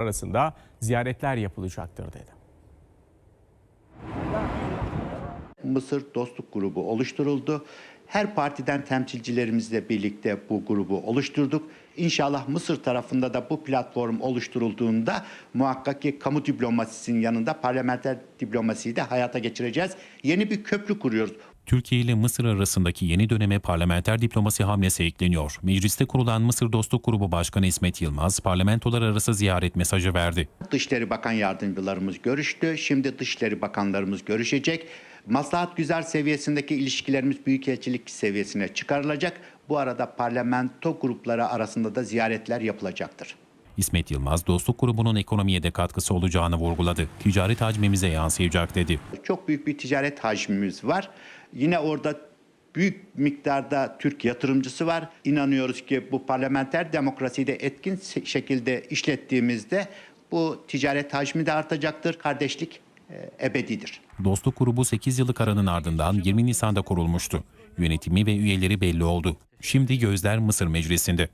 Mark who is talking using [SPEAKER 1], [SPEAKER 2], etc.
[SPEAKER 1] arasında ziyaretler yapılacaktır dedi.
[SPEAKER 2] Mısır Dostluk Grubu oluşturuldu. Her partiden temsilcilerimizle birlikte bu grubu oluşturduk. İnşallah Mısır tarafında da bu platform oluşturulduğunda muhakkak ki kamu diplomasisinin yanında parlamenter diplomasiyi de hayata geçireceğiz. Yeni bir köprü kuruyoruz.
[SPEAKER 3] Türkiye ile Mısır arasındaki yeni döneme parlamenter diplomasi hamlesi ekleniyor. Mecliste kurulan Mısır Dostluk Grubu Başkanı İsmet Yılmaz, parlamentolar arası ziyaret mesajı verdi.
[SPEAKER 2] Dışişleri Bakan Yardımcılarımız görüştü. Şimdi Dışişleri Bakanlarımız görüşecek. Maslahat güzel seviyesindeki ilişkilerimiz büyükelçilik seviyesine çıkarılacak. Bu arada parlamento grupları arasında da ziyaretler yapılacaktır.
[SPEAKER 3] İsmet Yılmaz, Dostluk Grubu'nun ekonomiye de katkısı olacağını vurguladı. Ticaret hacmimize yansıyacak dedi.
[SPEAKER 2] Çok büyük bir ticaret hacmimiz var. Yine orada büyük miktarda Türk yatırımcısı var. İnanıyoruz ki bu parlamenter demokrasiyi de etkin şekilde işlettiğimizde bu ticaret hacmi de artacaktır. Kardeşlik e, ebedidir.
[SPEAKER 3] Dostluk Grubu 8 yıllık aranın ardından 20 Nisan'da kurulmuştu. Yönetimi ve üyeleri belli oldu. Şimdi gözler Mısır Meclisi'nde.